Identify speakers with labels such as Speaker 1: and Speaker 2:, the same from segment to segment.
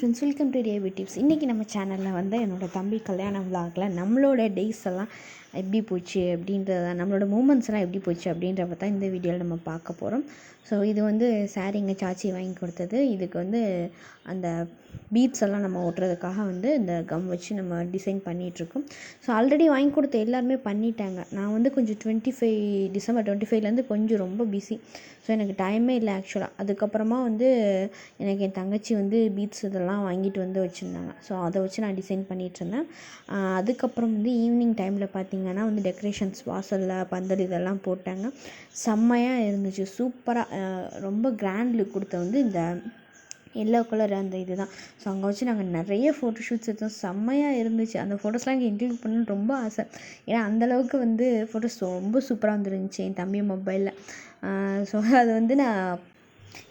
Speaker 1: Welcome to டேவி tips இன்றைக்கி நம்ம சேனலில் வந்து என்னோடய தம்பி கல்யாண விழாக்கில் நம்மளோட டேஸ் எல்லாம் எப்படி போச்சு அப்படின்றத நம்மளோட மூமெண்ட்ஸ் எல்லாம் எப்படி போச்சு அப்படின்றப்ப தான் இந்த வீடியோவில் நம்ம பார்க்க போகிறோம் ஸோ இது வந்து சாரீங்க சாச்சி வாங்கி கொடுத்தது. இதுக்கு வந்து அந்த பீட்ஸ் எல்லாம் நம்ம ஓட்டுறதுக்காக வந்து இந்த கம் வச்சு நம்ம டிசைன் பண்ணிகிட்ருக்கோம் ஸோ ஆல்ரெடி வாங்கி கொடுத்த எல்லாருமே பண்ணிட்டாங்க. நான் வந்து கொஞ்சம் டுவெண்ட்டி ஃபைவ் டிசம்பர் டுவெண்ட்டி ஃபைவ்லேருந்து கொஞ்சம் ரொம்ப பிஸி ஸோ எனக்கு டைமே இல்லை ஆக்சுவலாக அதுக்கப்புறமா வந்து எனக்கு என் தங்கச்சி வந்து பீட்ஸ் இதெல்லாம் வாங்கிட்டு வந்து வச்சுருந்தாங்க. ஸோ அதை வச்சு நான் டிசைன் பண்ணிகிட்ருந்தேன் அதுக்கப்புறம் வந்து ஈவினிங் டைமில் பார்த்திங்கன்னா வந்து டெக்கரேஷன்ஸ் வாசலில் பந்தல் இதெல்லாம் போட்டாங்க. செம்மையாக இருந்துச்சு. சூப்பராக ரொம்ப கிராண்ட் லுக் கொடுத்த வந்து இந்த எல்லோ கலர் அந்த இது தான் ஸோ அங்கே வச்சு நாங்கள் நிறைய ஃபோட்டோ ஷூட்ஸ் எடுத்தோம். செம்மையாக இருந்துச்சு. அந்த ஃபோட்டோஸ்லாம் இங்கே இன்க்ளூட் பண்ணணும்னு ரொம்ப ஆசை. ஏன்னா அந்தளவுக்கு வந்து ஃபோட்டோஸ் ரொம்ப சூப்பராக வந்துருந்துச்சு என் தம்பி மொபைலில் ஸோ அது வந்து நான்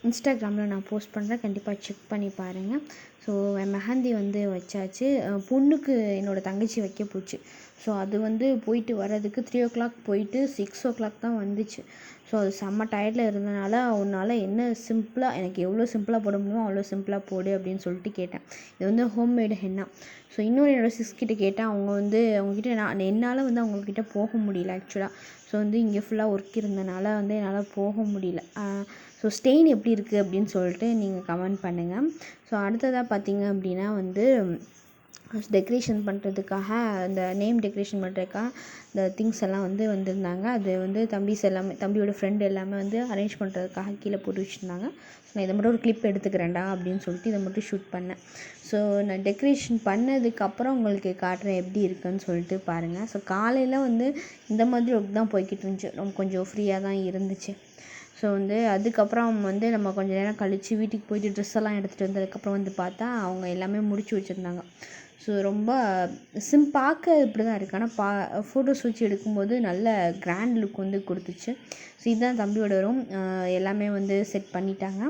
Speaker 1: இன்ஸ்டாகிராமில் நான் போஸ்ட் பண்ணுறேன் கண்டிப்பாக செக் பண்ணி பாருங்கள் ஸோ மெஹந்தி வந்து வச்சாச்சு. பொண்ணுக்கு என்னோடய தங்கச்சி வைக்க போச்சு. ஸோ அது வந்து போயிட்டு வர்றதுக்கு த்ரீ ஓ கிளாக் போயிட்டு சிக்ஸ் ஓ கிளாக் தான் வந்துச்சு. ஸோ அது செம்ம டயர்டில் இருந்தனால உன்னால் என்ன சிம்பிளாக எனக்கு எவ்வளோ சிம்பிளாக போட முடியுமோ அவ்வளோ சிம்பிளாக போடு அப்படின்னு சொல்லிட்டு கேட்டேன். இது வந்து ஹோம்மேடு ஹென்னா ஸோ இன்னொரு என்னோடய சிஸ் கேட்டேன். அவங்க வந்து அவங்கக்கிட்ட நான் என்னால் வந்து அவங்கக்கிட்ட போக முடியல ஆக்சுவலாக ஸோ வந்து இங்கே ஃபுல்லாக ஒர்க் இருந்தனால வந்து என்னால் போக முடியல. ஸோ ஸ்டெயின் எப்படி இருக்குது அப்படின்னு சொல்லிட்டு நீங்கள் கமெண்ட் பண்ணுங்கள் ஸோ அடுத்ததாக பார்த்தீங்க அப்படின்னா வந்து டெக்ரேஷன் பண்ணுறதுக்காக அந்த நேம் டெக்ரேஷன் பண்ணுறதுக்காக இந்த திங்ஸ் எல்லாம் வந்து வந்திருந்தாங்க. அது வந்து தம்பிஸ் எல்லாமே தம்பியோட ஃப்ரெண்டு எல்லாமே வந்து அரேஞ்ச் பண்ணுறதுக்காக கீழே போட்டு வச்சுருந்தாங்க. ஸோ நான் இதை மட்டும் ஒரு கிளிப் எடுத்துக்கிறேன்டா அப்படின்னு சொல்லிட்டு இதை மட்டும் ஷூட் பண்ணேன். ஸோ நான் டெக்ரேஷன் பண்ணதுக்கப்புறம் உங்களுக்கு காட்டுறேன் எப்படி இருக்குன்னு சொல்லிட்டு பாருங்கள் ஸோ காலையில் வந்து இந்த மாதிரி ஒர்க் தான் போய்கிட்டு இருந்துச்சு. ரொம்ப கொஞ்சம் ஃப்ரீயாக தான் இருந்துச்சு. ஸோ வந்து அதுக்கப்புறம் வந்து நம்ம கொஞ்சம் நேரம் கழித்து வீட்டுக்கு போயிட்டு ட்ரெஸ் எல்லாம் எடுத்துகிட்டு வந்ததுக்கப்புறம் வந்து பார்த்தா அவங்க எல்லாமே முடிச்சு வச்சுருந்தாங்க. ஸோ ரொம்ப சிம் பார்க்க இப்படி தான் இருக்குது ஆனால் பா ஃபோட்டோஸ் வச்சு எடுக்கும்போது நல்ல கிராண்ட் லுக் வந்து கொடுத்துச்சு. ஸோ இதுதான் தம்பியோட ரூம் எல்லாமே வந்து செட் பண்ணிட்டாங்க.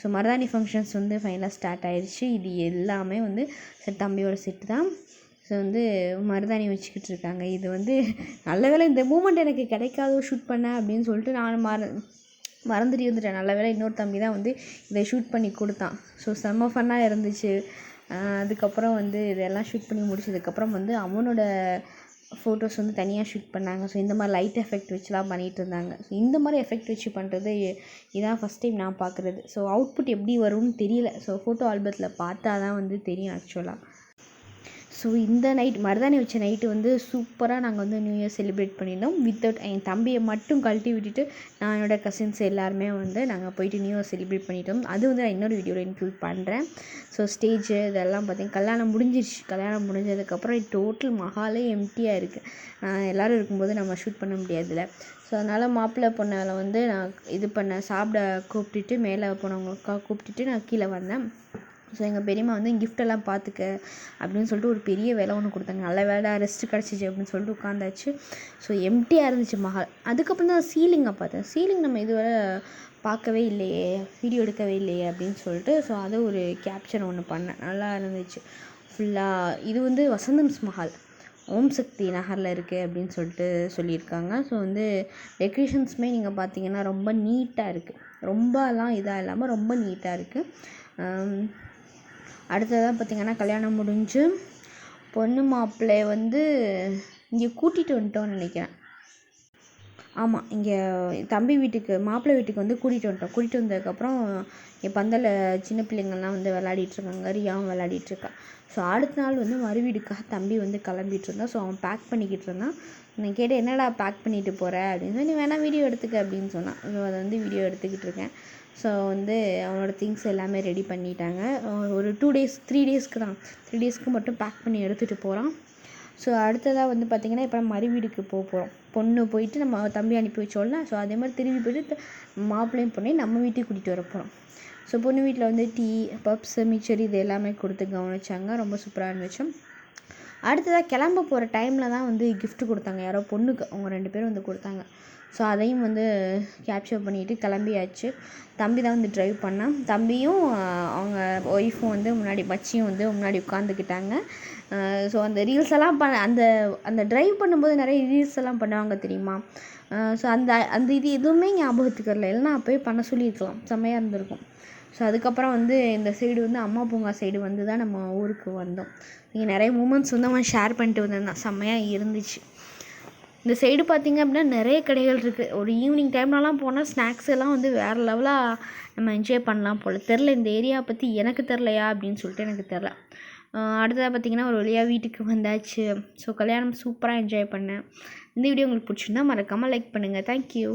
Speaker 1: ஸோ மருதாணி ஃபங்க்ஷன்ஸ் வந்து ஃபைனலாக ஸ்டார்ட் ஆயிடுச்சு இது எல்லாமே வந்து செட் தம்பியோட செட்டு தான். ஸோ வந்து மருதாணி வச்சுக்கிட்டு இருக்காங்க. இது வந்து நல்ல வேலை இந்த மூமெண்ட் எனக்கு கிடைக்காதோ ஷூட் பண்ண அப்படின்னு சொல்லிட்டு நான் மர மறந்துட்டு இருந்துட்டேன். நல்ல வேலை இன்னொரு தம்பி தான் வந்து இதை ஷூட் பண்ணி கொடுத்தான். ஸோ செம்ம ஃபன்னாக இருந்துச்சு. அதுக்கப்புறம் வந்து இதெல்லாம் ஷூட் பண்ணி முடிச்சதுக்கப்புறம் வந்து அவனோட ஃபோட்டோஸ் வந்து தனியாக ஷூட் பண்ணாங்க. ஸோ இந்த மாதிரி லைட் எஃபெக்ட் வச்சுலாம் பண்ணிகிட்டு இருந்தாங்க. ஸோ இந்த மாதிரி எஃபெக்ட் வச்சு பண்ணுறது இதான் ஃபஸ்ட் டைம் நான் பார்க்குறது. ஸோ அவுட்புட் எப்படி வரும்னு தெரியல. ஸோ ஃபோட்டோ ஆல்பத்தில் பார்த்தா தான் வந்து தெரியும் ஆக்சுவலாக ஸோ இந்த நைட் மருதாணி வச்ச நைட்டு வந்து சூப்பராக நாங்கள் வந்து நியூ இயர் செலிப்ரேட் பண்ணியிருந்தோம். வித்தவுட் என் தம்பியை மட்டும் கழட்டி விட்டுட்டு நான் என்னோடய கசின்ஸ் எல்லாருமே வந்து நாங்கள் போயிட்டு நியூ இயர் செலிப்ரேட் பண்ணிட்டோம். அது வந்து நான் இன்னொரு வீடியோவில் இன்க்ளூட் பண்ணுறேன் ஸோ ஸ்டேஜு இதெல்லாம் பார்த்தீங்கன்னா கல்யாணம் முடிஞ்சிருச்சு. கல்யாணம் முடிஞ்சதுக்கப்புறம் டோட்டல் மஹாலே எம்டியாக இருக்குது எல்லோரும் இருக்கும்போது நம்ம ஷூட் பண்ண முடியாதுல்ல. ஸோ அதனால் மாப்பிள்ளை பொண்ணை வந்து நான் இது பண்ண சாப்பிட கூப்பிட்டுட்டு மேலே போனவங்களுக்காக கூப்பிட்டுட்டு நான் கீழே வந்தேன். ஸோ எங்கள் பெரியம்மா வந்து கிஃப்டெல்லாம் பார்த்துக்க அப்படின்னு சொல்லிட்டு ஒரு பெரிய வேலை ஒன்று கொடுத்தாங்க. நல்ல வேலை ரெஸ்ட்டு கிடச்சிச்சு அப்படின்னு சொல்லிட்டு உட்காந்தாச்சு. ஸோ எம்டியாக இருந்துச்சு மஹால் அதுக்கப்புறம் தான் சீலிங்கை பார்த்தேன். சீலிங் நம்ம இதுவரை பார்க்கவே இல்லையே வீடியோ எடுக்கவே இல்லையே அப்படின்னு சொல்லிட்டு ஸோ அதை ஒரு கேப்சர் ஒன்று பண்ணேன். நல்லா இருந்துச்சு. ஃபுல்லாக இது வந்து வசந்தம்ஸ் மஹால். ஓம் சக்தி நகரில் இருக்குது அப்படின்னு சொல்லிட்டு சொல்லியிருக்காங்க. ஸோ வந்து டெக்கரேஷன்ஸுமே நீங்கள் பார்த்தீங்கன்னா ரொம்ப நீட்டாக இருக்குது ரொம்பலாம் இதாக இல்லாமல் ரொம்ப நீட்டாக இருக்குது அடுத்ததாக பார்த்திங்கன்னா கல்யாணம் முடிஞ்சு பொண்ணு மாப்பிள்ளையை வந்து இங்கே கூட்டிகிட்டு வந்துட்டோம்னு நினைக்கிறேன். ஆமாம் இங்கே தம்பி வீட்டுக்கு மாப்பிள்ளை வீட்டுக்கு வந்து கூட்டிகிட்டு வந்துட்டோம். கூட்டிகிட்டு வந்ததுக்கப்புறம் என் பந்தலில் சின்ன பிள்ளைங்கள்லாம் வந்து விளையாடிட்டுருக்காங்க. ரியாவும் விளையாடிட்டுருக்கா. ஸோ அடுத்த நாள் வந்து மறு வீடுக்காக தம்பி வந்து கிளம்பிட்டு இருந்தான் ஸோ அவன் பேக் பண்ணிக்கிட்டு இருந்தான். நான் கேட்டேன் என்னடா பேக் பண்ணிட்டு போகிற அப்படின்னு சொல்லி நீ வேணால் வீடியோ எடுத்துக்க அப்படின்னு சொன்னான். ஸோ அதை வந்து வீடியோ எடுத்துக்கிட்டு இருக்கேன். ஸோ வந்து அவனோட திங்ஸ் எல்லாமே ரெடி பண்ணிட்டாங்க. ஒரு டூ டேஸ் த்ரீ டேஸ்க்கு தான். த்ரீ டேஸ்க்கு மட்டும் பேக் பண்ணி எடுத்துகிட்டு போகிறான் ஸோ அடுத்ததாக வந்து பார்த்திங்கன்னா இப்போ நம்ம மறு வீடுக்கு போக போகிறோம் பொண்ணு போயிட்டு நம்ம தம்பி அனுப்பி வச்சோம்ல ஸோ அதே மாதிரி திரும்பி போயிட்டு மாப்பிள்ளையும் பொண்ணையும் நம்ம வீட்டுக்கு கூட்டிகிட்டு வர போகிறோம் ஸோ பொண்ணு வீட்டில் வந்து டீ பப்ஸ் மிச்சர் இது எல்லாமே கொடுத்து கவனிச்சாங்க. ரொம்ப சூப்பராக இருந்துச்சு. அடுத்ததாக கிளம்ப போகிற டைமில் தான் வந்து கிஃப்ட் கொடுத்தாங்க. யாரோ பொண்ணுக்கு அவங்க ரெண்டு பேரும் வந்து கொடுத்தாங்க. ஸோ அதையும் வந்து கேப்சர் பண்ணிவிட்டு கிளம்பியாச்சு. தம்பி தான் வந்து ட்ரைவ் பண்ணான் தம்பியும் அவங்க ஒய்ஃபும் வந்து முன்னாடி மச்சியும் வந்து முன்னாடி உட்காந்துக்கிட்டாங்க ஸோ அந்த ரீல்ஸ் எல்லாம் பண்ண அந்த அந்த ட்ரைவ் பண்ணும்போது நிறைய ரீல்ஸ் எல்லாம் பண்ணுவாங்க தெரியுமா? ஸோ அந்த அந்த இது எதுவுமே ஞாபகத்துக்கு வரல. இல்லைனா அப்போயே பண்ண சொல்லியிருக்கலாம். செம்மையாக இருந்திருக்கும். ஸோ அதுக்கப்புறம் வந்து இந்த சைடு வந்து அம்மா பூங்கா சைடு வந்து தான் நம்ம ஊருக்கு வந்தோம். இங்கே நிறைய மூமெண்ட்ஸ் வந்து அவன் ஷேர் பண்ணிட்டு வந்திருந்தான் செம்மையாக இருந்துச்சு. இந்த சைடு பார்த்திங்க அப்படின்னா நிறைய கடைகள் இருக்குது ஒரு ஈவினிங் டைம்லலாம் போனால் ஸ்நாக்ஸ் எல்லாம் வந்து வேறு லெவலாக நம்ம என்ஜாய் பண்ணலாம் போல். தெரில இந்த ஏரியா பற்றி எனக்கு தெரிலையா அப்படின்னு சொல்லிட்டு எனக்கு தெரில அடுத்ததாக பார்த்திங்கன்னா ஒரு வழியாக வீட்டுக்கு வந்தாச்சு. ஸோ கல்யாணம் சூப்பராக என்ஜாய் பண்ணேன். இந்த வீடியோ உங்களுக்கு பிடிச்சிருந்தா மறக்காமல் லைக் பண்ணுங்கள் தேங்க்யூ